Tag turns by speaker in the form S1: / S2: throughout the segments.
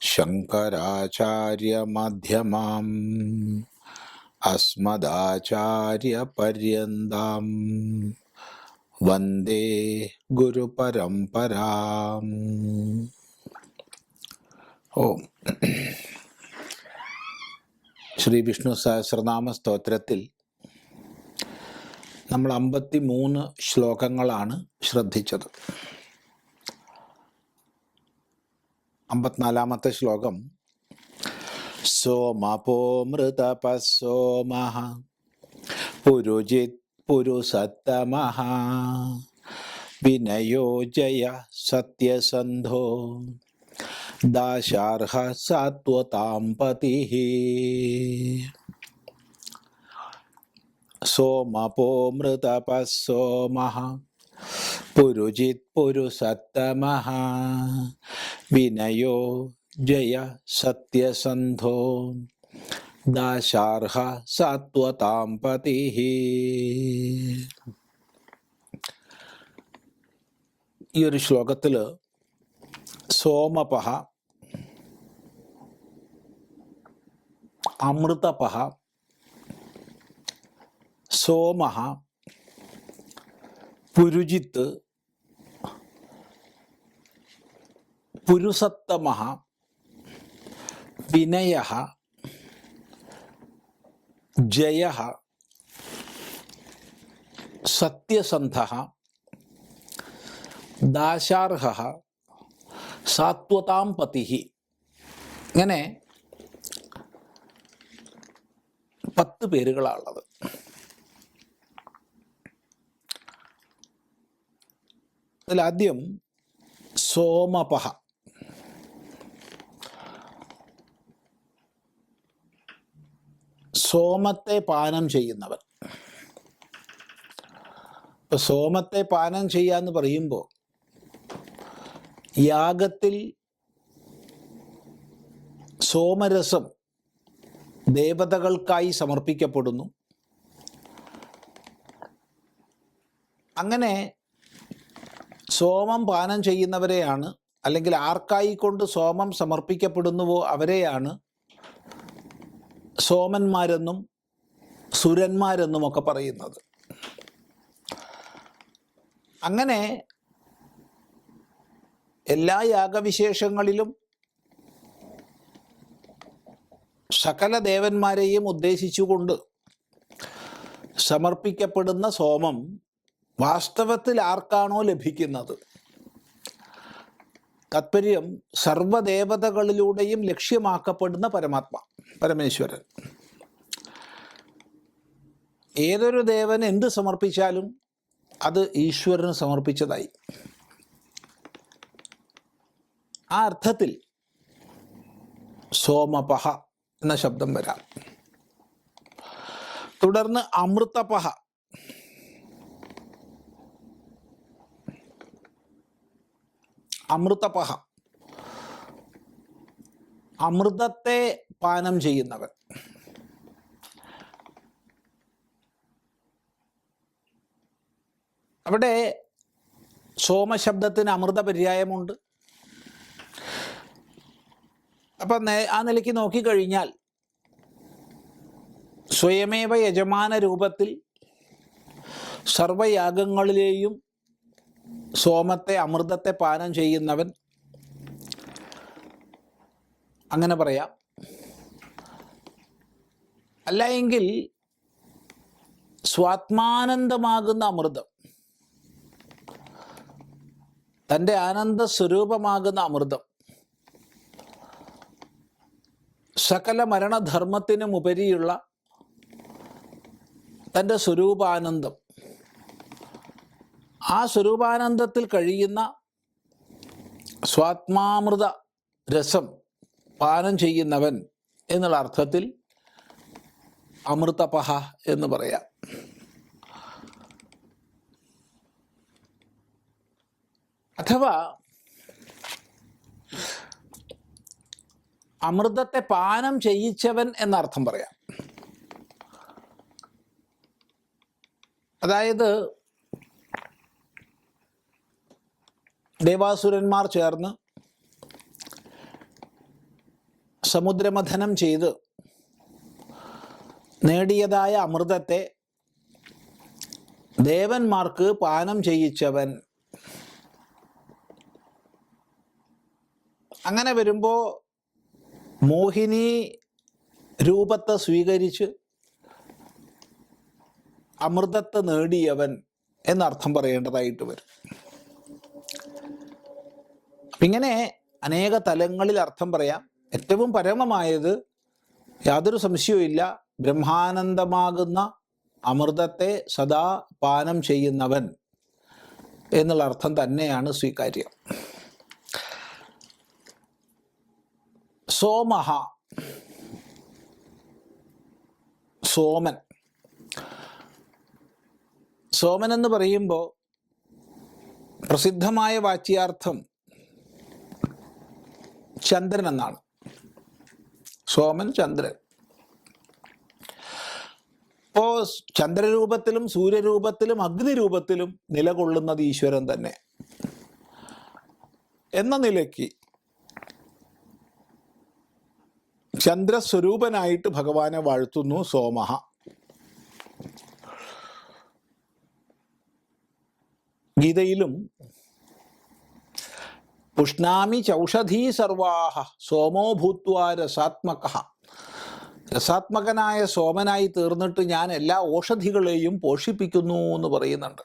S1: ശങ്കരാചാര്യമധ്യമാം. അസ്മദാചാര്യപര്യന്താം. വന്ദേ ഗുരുപരംപരാം ഓം. ശ്രീ വിഷ്ണു സഹസ്രനാമ സ്തോത്രത്തിൽ നമ്മൾ അമ്പത്തി മൂന്ന് ശ്ലോകങ്ങളാണ് ശ്രദ്ധിച്ചത്. അമ്പത്തിനാലാമത്തെ ശ്ലോകം. സോമപോമൃതപസോമ പുരുജിത് പുരുസത്തമഹ വിനയോ സത്യസന്ധോ ദാശാർഹ സാത്വതാം പതി. സോമപോമൃതപസോമ പുരുജിത് പുരുസത്തമ വിനയോ ജയ സത്യസന്ധോ. ദാശാർഹ സാത്വതാം പതി ഈ ഒരു ശ്ലോകത്തിൽ സോമപഹ അമൃതപഹ സോമഹ പുരുജിത്ത് പുരുസത്തമ വിനയ ജയ സത്യസന്ധ ദാശാർഹ സാത്വതാം പതി. ഇങ്ങനെ പത്ത് പേരുകളാണുള്ളത് അതിലാദ്യം സോമപഹ സോമത്തെ പാനം ചെയ്യുന്നവൻ. ഇപ്പൊ സോമത്തെ പാനം ചെയ്യാന്ന് പറയുമ്പോൾ യാഗത്തിൽ സോമരസം ദേവതകൾക്കായി സമർപ്പിക്കപ്പെടുന്നു. അങ്ങനെ സോമം പാനം ചെയ്യുന്നവരെയാണ് അല്ലെങ്കിൽ ആർക്കായി കൊണ്ട് സോമം സമർപ്പിക്കപ്പെടുന്നുവോ അവരെയാണ് സോമന്മാരെന്നും സുരന്മാരെന്നും ഒക്കെ പറയുന്നത്. അങ്ങനെ എല്ലാ യാഗവിശേഷങ്ങളിലും സകല ദേവന്മാരെയും ഉദ്ദേശിച്ചുകൊണ്ട് സമർപ്പിക്കപ്പെടുന്ന സോമം വാസ്തവത്തിൽ ആർക്കാണോ ലഭിക്കുന്നത്? താത്പര്യം സർവദേവതകളിലൂടെയും ലക്ഷ്യമാക്കപ്പെടുന്ന പരമാത്മ പരമേശ്വരൻ. ഏതൊരു ദേവൻ എന്ത് സമർപ്പിച്ചാലും അത് ഈശ്വരന് സമർപ്പിച്ചതായി. ആ അർത്ഥത്തിൽ സോമപഹ എന്ന ശബ്ദം വരാം. തുടർന്ന് അമൃതപഹ അമൃതപഹ. അമൃതത്തെ പാനം ചെയ്യുന്നവൻ. അവിടെ സോമശബ്ദത്തിന് അമൃത പര്യായമുണ്ട് അപ്പം ആ നിലയ്ക്ക് നോക്കിക്കഴിഞ്ഞാൽ സ്വയമേവ യജമാന രൂപത്തിൽ സർവയാഗങ്ങളിലെയും സോമത്തെ അമൃതത്തെ പാനം ചെയ്യുന്നവൻ. അങ്ങനെ പറയാം. അല്ല എങ്കിൽ സ്വാത്മാനന്ദമാകുന്ന അമൃതം തന്റെ ആനന്ദ സ്വരൂപമാകുന്ന അമൃതം സകല മരണധർമ്മത്തിനും ഉപരിയുള്ള തന്റെ സ്വരൂപാനന്ദം ആ സ്വരൂപാനന്ദത്തിൽ കഴിയുന്ന സ്വാത്മാമൃത രസം പാനം ചെയ്യുന്നവൻ എന്നുള്ള അർത്ഥത്തിൽ അമൃതപഹ എന്ന് പറയാം. അഥവാ അമൃതത്തെ പാനം ചെയ്യിച്ചവൻ എന്നർത്ഥം പറയാം. അതായത് ദേവാസുരന്മാർ ചേർന്ന് സമുദ്രമഥനം ചെയ്ത് നേടിയതായ അമൃതത്തെ ദേവന്മാർക്ക് പാനം ചെയ്യിച്ചവൻ അങ്ങനെ വരുമ്പോൾ മോഹിനി രൂപത്തെ സ്വീകരിച്ച് അമൃതത്തെ നേടിയവൻ എന്നർത്ഥം പറയേണ്ടതായിട്ട് വരും. ഇങ്ങനെ അനേക തലങ്ങളിൽ അർത്ഥം പറയാം. ഏറ്റവും പരമമായത് യാതൊരു സംശയവുമില്ല ബ്രഹ്മാനന്ദമാകുന്ന അമൃതത്തെ സദാ പാനം ചെയ്യുന്നവൻ എന്നുള്ള അർത്ഥം തന്നെയാണ് സ്വീകാര്യം. സോമഹ സോമൻ. സോമൻ എന്ന് പറയുമ്പോൾ പ്രസിദ്ധമായ വാച്യാർത്ഥം ചന്ദ്രൻ എന്നാണ്. സോമൻ ചന്ദ്രൻ. ഇപ്പോ ചന്ദ്രരൂപത്തിലും സൂര്യരൂപത്തിലും അഗ്നിരൂപത്തിലും നിലകൊള്ളുന്നത് ഈശ്വരൻ തന്നെ. എന്ന നിലയ്ക്ക് ചന്ദ്രസ്വരൂപനായിട്ട് ഭഗവാനെ വാഴ്ത്തുന്നു സോമഹ ഗീതയിലും പുഷ്ണാമി ചൗഷധീ സർവാഹ സോമോ ഭൂത്വാ രസാത്മക രസാത്മകനായ സോമനായി തീർന്നിട്ട് ഞാൻ എല്ലാ ഔഷധികളെയും പോഷിപ്പിക്കുന്നു എന്ന് പറയുന്നുണ്ട്.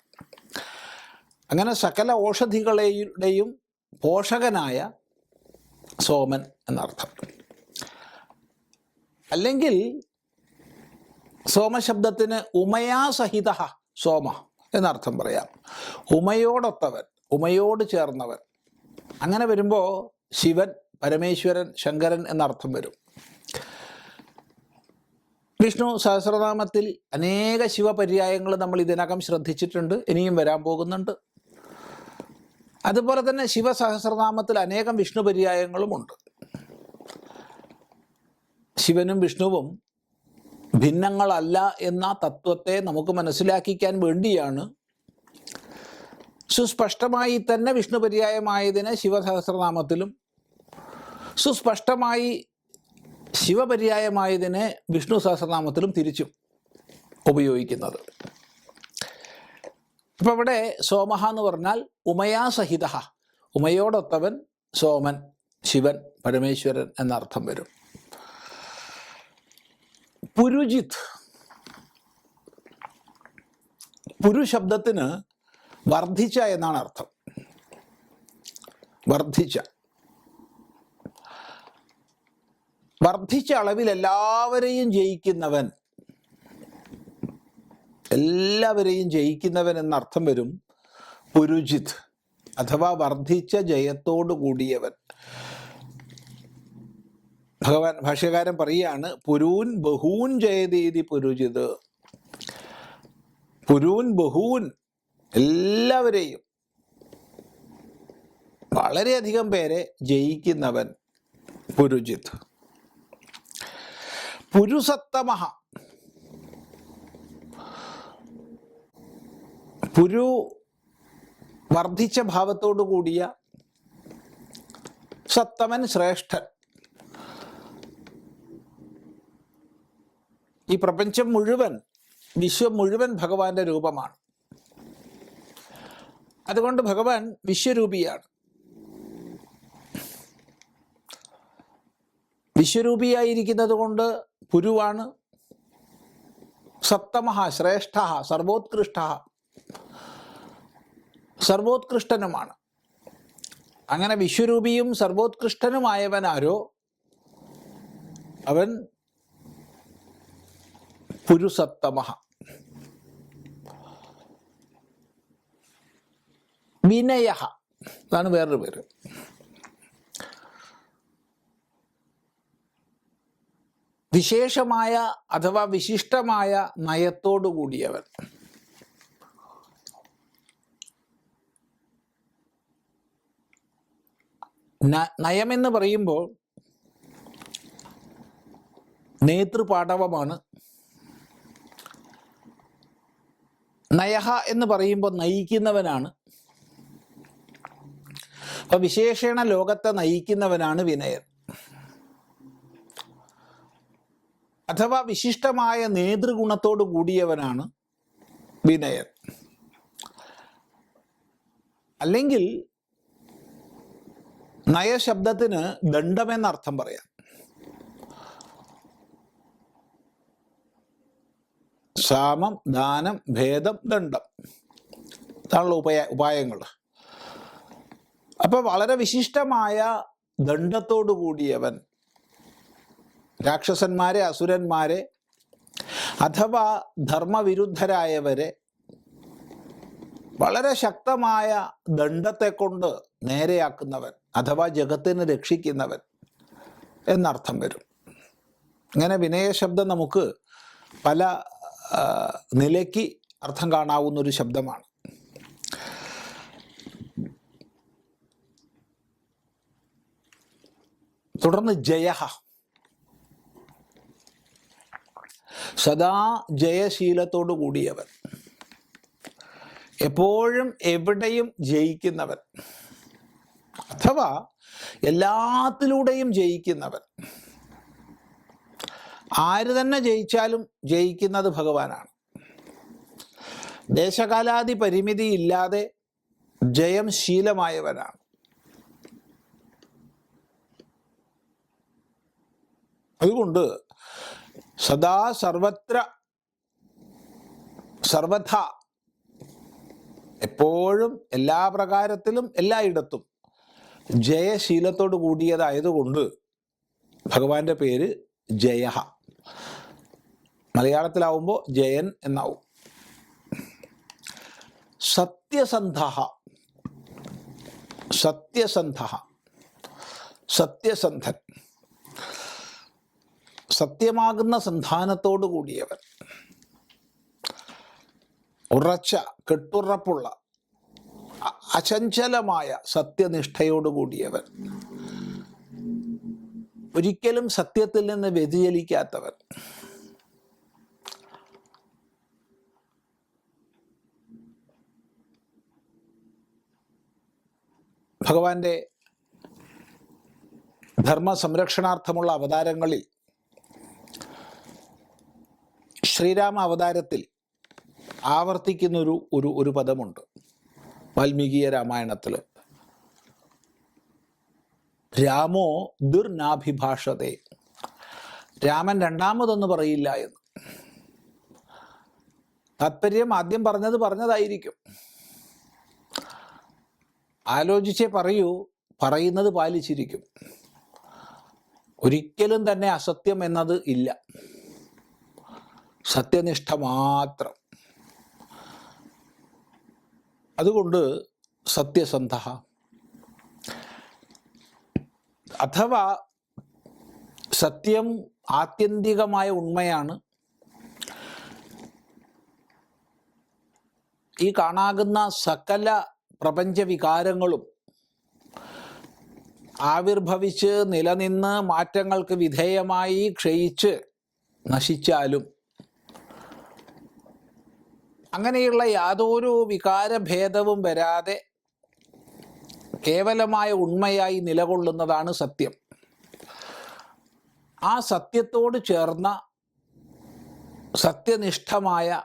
S1: അങ്ങനെ സകല ഔഷധികളെയും പോഷകനായ സോമൻ എന്നർത്ഥം. അല്ലെങ്കിൽ സോമശബ്ദത്തിന് ഉമയാസഹിത സോമ എന്നർത്ഥം പറയാം. ഉമയോടൊത്തവൻ ഉമയോട് ചേർന്നവൻ അങ്ങനെ വരുമ്പോൾ ശിവൻ പരമേശ്വരൻ ശങ്കരൻ എന്നർത്ഥം വരും. വിഷ്ണു സഹസ്രനാമത്തിൽ അനേക ശിവപര്യായങ്ങൾ നമ്മൾ ഇതിനകം ശ്രദ്ധിച്ചിട്ടുണ്ട് ഇനിയും വരാൻ പോകുന്നുണ്ട്. അതുപോലെ തന്നെ ശിവസഹസ്രനാമത്തിൽ അനേകം വിഷ്ണു പര്യായങ്ങളുമുണ്ട് ശിവനും വിഷ്ണുവും ഭിന്നങ്ങളല്ല എന്ന തത്വത്തെ നമുക്ക് മനസ്സിലാക്കിക്കാൻ വേണ്ടിയാണ് സുസ്പഷ്ടമായി തന്നെ വിഷ്ണു പര്യായമായതിന് ശിവസഹസ്രനാമത്തിലും സുസ്പഷ്ടമായി ശിവപര്യായമായതിന് വിഷ്ണു സഹസ്രനാമത്തിലും തിരിച്ചും ഉപയോഗിക്കുന്നത്. അപ്പം ഇവിടെ സോമഹ എന്ന് പറഞ്ഞാൽ ഉമയാസഹിത ഉമയോടൊത്തവൻ സോമൻ ശിവൻ പരമേശ്വരൻ എന്നർത്ഥം വരും. പുരുജിത് പുരു ശബ്ദത്തിന് വർദ്ധിച്ച എന്നാണ് അർത്ഥം. വർദ്ധിച്ച. വർദ്ധിച്ച അളവിൽ എല്ലാവരെയും ജയിക്കുന്നവൻ എല്ലാവരെയും ജയിക്കുന്നവൻ എന്നർത്ഥം വരും പുരുജിത് അഥവാ വർദ്ധിച്ച ജയത്തോടു കൂടിയവൻ. ഭഗവാൻ ഭാഷ്യകാരൻ പറയുകയാണ് പുരൂൻ ബഹൂൻ ജയതീതി പുരുജിത്. പുരൂൻ ബഹൂൻ എല്ലാവരെയും വളരെയധികം പേരെ ജയിക്കുന്നവൻ പുരുജിത്ത്. പുരുസത്തമഹ. പുരു വർദ്ധിച്ച ഭാവത്തോടു കൂടിയ സത്തമൻ ശ്രേഷ്ഠൻ. ഈ പ്രപഞ്ചം മുഴുവൻ വിശ്വം മുഴുവൻ ഭഗവാന്റെ രൂപമാണ്. അതുകൊണ്ട് ഭഗവാൻ വിശ്വരൂപിയാണ്. വിശ്വരൂപിയായിരിക്കുന്നത് കൊണ്ട് പുരുവാണ് സപ്തമഹ ശ്രേഷ്ഠ സർവോത്കൃഷ്ട. സർവോത്കൃഷ്ടനുമാണ്. അങ്ങനെ വിശ്വരൂപിയും സർവോത്കൃഷ്ടനുമായവൻ ആരോ അവൻ പുരുസത്തമഹ വിനയ അതാണ് വേറൊരു പേര്. വിശേഷമായ അഥവാ വിശിഷ്ടമായ നയത്തോടു കൂടിയവൻ. നയമെന്ന് പറയുമ്പോൾ നേതൃപാടവമാണ്. നയഹ എന്ന് പറയുമ്പോൾ നയിക്കുന്നവനാണ്. അപ്പൊ വിശേഷണ ലോകത്തെ നയിക്കുന്നവനാണ് വിനയൻ. അഥവാ വിശിഷ്ടമായ നേതൃഗുണത്തോട് കൂടിയവനാണ് വിനയൻ. അല്ലെങ്കിൽ നയശബ്ദത്തിന് ദണ്ഡമെന്നർത്ഥം പറയാം. സാമം ദാനം ഭേദം ദണ്ഡം. ഇതാണല്ലോ ഉപായ ഉപായങ്ങൾ. അപ്പൊ വളരെ വിശിഷ്ടമായ ദണ്ഡത്തോടു കൂടിയവൻ രാക്ഷസന്മാരെ അസുരന്മാരെ അഥവാ ധർമ്മവിരുദ്ധരായവരെ വളരെ ശക്തമായ ദണ്ഡത്തെ കൊണ്ട് നേരെയാക്കുന്നവൻ അഥവാ ജഗത്തിനെ രക്ഷിക്കുന്നവൻ എന്നർത്ഥം വരും. ഇങ്ങനെ വിനയശബ്ദം നമുക്ക് പല നിലയ്ക്ക് അർത്ഥം കാണാവുന്ന ഒരു ശബ്ദമാണ്. തുടർന്ന് ജയഹ. സദാ ജയശീലത്തോടു കൂടിയവൻ. എപ്പോഴും എവിടെയും ജയിക്കുന്നവൻ. അഥവാ എല്ലാത്തിലൂടെയും ജയിക്കുന്നവൻ. ആര് തന്നെ ജയിച്ചാലും ജയിക്കുന്നത് ഭഗവാനാണ്. ദേശകാലാദി പരിമിതി ഇല്ലാതെ ജയം ശീലമായവനാണ്. അതുകൊണ്ട് സദാ സർവത്ര സർവഥ എപ്പോഴും എല്ലാ പ്രകാരത്തിലും എല്ലായിടത്തും ജയശീലത്തോട് കൂടിയതായതുകൊണ്ട് ഭഗവാന്റെ പേര് ജയ മലയാളത്തിലാവുമ്പോൾ ജയൻ എന്നാവും. സത്യസന്ധ സത്യസന്ധ സത്യസന്ധൻ. സത്യമാകുന്ന സന്ധാനത്തോടു കൂടിയവൻ. ഉറച്ച കെട്ടുറപ്പുള്ള അചഞ്ചലമായ സത്യനിഷ്ഠയോടു കൂടിയവൻ. ഒരിക്കലും സത്യത്തിൽ നിന്ന് വ്യതിചലിക്കാത്തവൻ. ഭഗവാന്റെ ധർമ്മ സംരക്ഷണാർത്ഥമുള്ള അവതാരങ്ങളിൽ ശ്രീരാമ അവതാരത്തിൽ ആവർത്തിക്കുന്നൊരു ഒരു ഒരു പദമുണ്ട്. വാൽമീകിയ രാമായണത്തിൽ രാമോ ദുർനാഭിഭാഷതെ. രാമൻ രണ്ടാമതൊന്ന് പറയില്ല എന്ന്. താത്പര്യം ആദ്യം പറഞ്ഞത് പറഞ്ഞതായിരിക്കും. ആലോചിച്ചേ പറയൂ പറയുന്നത് പാലിച്ചിരിക്കും. ഒരിക്കലും തന്നെ അസത്യം എന്നത് ഇല്ല. സത്യനിഷ്ഠ മാത്രം. അതുകൊണ്ട് സത്യസന്ധ. അഥവാ സത്യം ആത്യന്തികമായ ഉണ്മയാണ് ഈ കാണാകുന്ന സകല പ്രപഞ്ചവികാരങ്ങളും ആവിർഭവിച്ച് നിലനിന്ന് മാറ്റങ്ങൾക്ക് വിധേയമായി ക്ഷയിച്ച് നശിച്ചാലും അങ്ങനെയുള്ള യാതൊരു വികാരഭേദവും വരാതെ കേവലമായ ഉണ്മയായി നിലകൊള്ളുന്നതാണ് സത്യം. ആ സത്യത്തോട് ചേർന്ന സത്യനിഷ്ഠമായ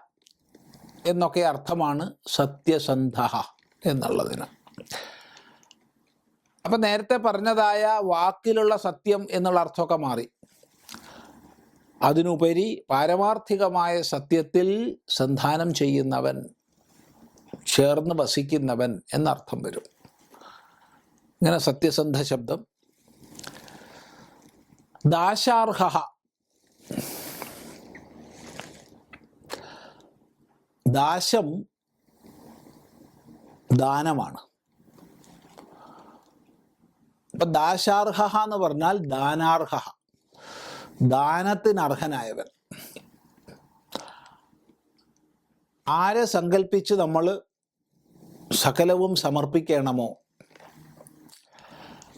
S1: എന്നൊക്കെ അർത്ഥമാണ് സത്യസന്ധ എന്നുള്ളതിന്. അപ്പം നേരത്തെ പറഞ്ഞതായ വാക്കിലുള്ള സത്യം എന്നുള്ള അർത്ഥമൊക്കെ മാറി. അതിനുപരി പാരമാർത്ഥികമായ സത്യത്തിൽ സന്ധാനം ചെയ്യുന്നവൻ ചേർന്ന് വസിക്കുന്നവൻ എന്നർത്ഥം വരും. ഇങ്ങനെ സത്യസന്ധ ശബ്ദം. ദാശാർഹ ദാശം ദാനമാണ്. ഇപ്പം ദാശാർഹ എന്ന് പറഞ്ഞാൽ ദാനാർഹ ദാനത്തിന് അർഹനായവൻ ആരെ സങ്കല്പിച്ച് നമ്മൾ സകലവും സമർപ്പിക്കണമോ?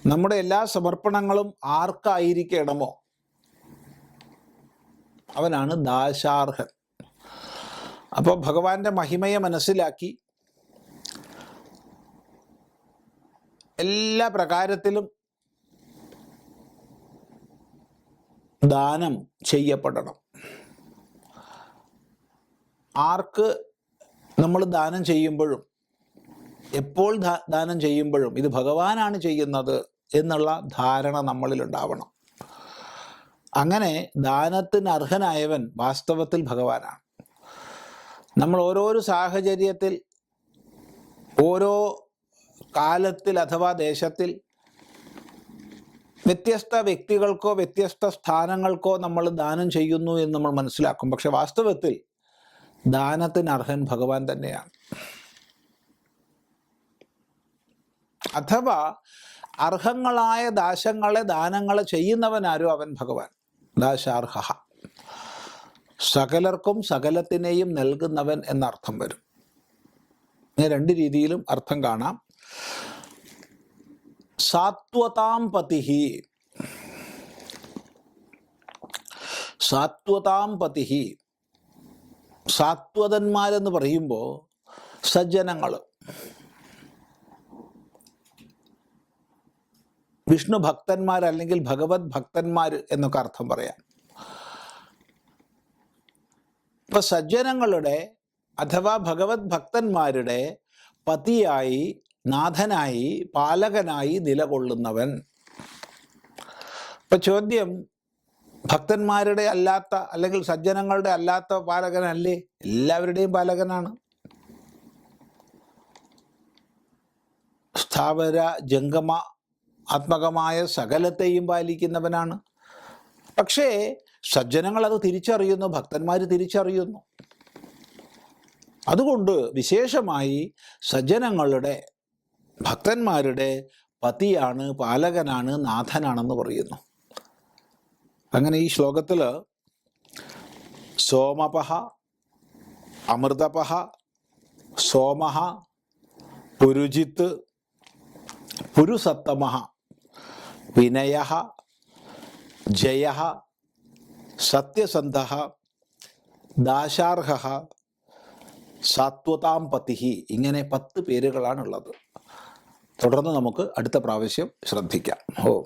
S1: നമ്മുടെ എല്ലാ സമർപ്പണങ്ങളും ആർക്കായിരിക്കണമോ? അവനാണ് ദാശാർഹൻ. അപ്പോൾ ഭഗവാന്റെ മഹിമയെ മനസ്സിലാക്കി എല്ലാ പ്രകാരത്തിലും ദാനം ചെയ്യപ്പെടണം. ആർക്ക് നമ്മൾ ദാനം ചെയ്യുമ്പോഴും എപ്പോൾ ദാനം ചെയ്യുമ്പോഴും ഇത് ഭഗവാനാണ് ചെയ്യുന്നത് എന്നുള്ള ധാരണ നമ്മളിൽ ഉണ്ടാവണം അങ്ങനെ ദാനത്തിന് അർഹനായവൻ വാസ്തവത്തിൽ ഭഗവാനാണ്. നമ്മൾ ഓരോരോ സാഹചര്യത്തിൽ ഓരോ കാലത്തിൽ അഥവാ ദേശത്തിൽ വ്യത്യസ്ത വ്യക്തികൾക്കോ വ്യത്യസ്ത സ്ഥാനങ്ങൾക്കോ നമ്മൾ ദാനം ചെയ്യുന്നു എന്ന് നമ്മൾ മനസ്സിലാക്കും. പക്ഷെ വാസ്തവത്തിൽ ദാനത്തിന് അർഹൻ ഭഗവാൻ തന്നെയാണ്. അഥവാ അർഹങ്ങളായ ദാശങ്ങളെ ദാനങ്ങളെ ചെയ്യുന്നവനാരോ അവൻ ഭഗവാൻ. ദാശാർഹ സകലർക്കും സകലത്തിനെയും നൽകുന്നവൻ എന്നർത്ഥം വരും. രണ്ട് രീതിയിലും അർത്ഥം കാണാം. സാത്വതാം പതിഹി. സാത്വതാം പതിഹി. സാത്വതന്മാരെന്ന് പറയുമ്പോൾ സജ്ജനങ്ങൾ വിഷ്ണു ഭക്തന്മാർ അല്ലെങ്കിൽ ഭഗവത് ഭക്തന്മാർ എന്നൊക്കെ അർത്ഥം പറയാം. ഇപ്പൊ സജ്ജനങ്ങളുടെ അഥവാ ഭഗവത് ഭക്തന്മാരുടെ പതിയായി നാഥനായി പാലകനായി നിലകൊള്ളുന്നവൻ. ഇപ്പൊ ചോദ്യം ഭക്തന്മാരുടെ അല്ലാത്ത അല്ലെങ്കിൽ സജ്ജനങ്ങളുടെ അല്ലാത്ത പാലകനല്ലേ? എല്ലാവരുടെയും പാലകനാണ്. സ്ഥാവര ജംഗമ ആത്മകമായ സകലത്തെയും പാലിക്കുന്നവനാണ്. പക്ഷേ സജ്ജനങ്ങൾ അത് തിരിച്ചറിയുന്നു ഭക്തന്മാർ തിരിച്ചറിയുന്നു. അതുകൊണ്ട് വിശേഷമായി സജ്ജനങ്ങളുടെ ഭക്തന്മാരുടെ പതിയാണ് പാലകനാണ് നാഥനാണെന്ന് പറയുന്നു. അങ്ങനെ ഈ ശ്ലോകത്തിൽ സോമപഹ അമൃതപഹ സോമഹ പുരുജിത്ത് പുരുസത്തമഹ വിനയ ജയ സത്യസന്ധ ദാശാർഹ സാത്വതാം പതിഹി ഇങ്ങനെ പത്ത് പേരുകളാണുള്ളത്. തുടർന്ന് നമുക്ക് അടുത്ത പ്രാവശ്യം ശ്രദ്ധിക്കാം. ഓ.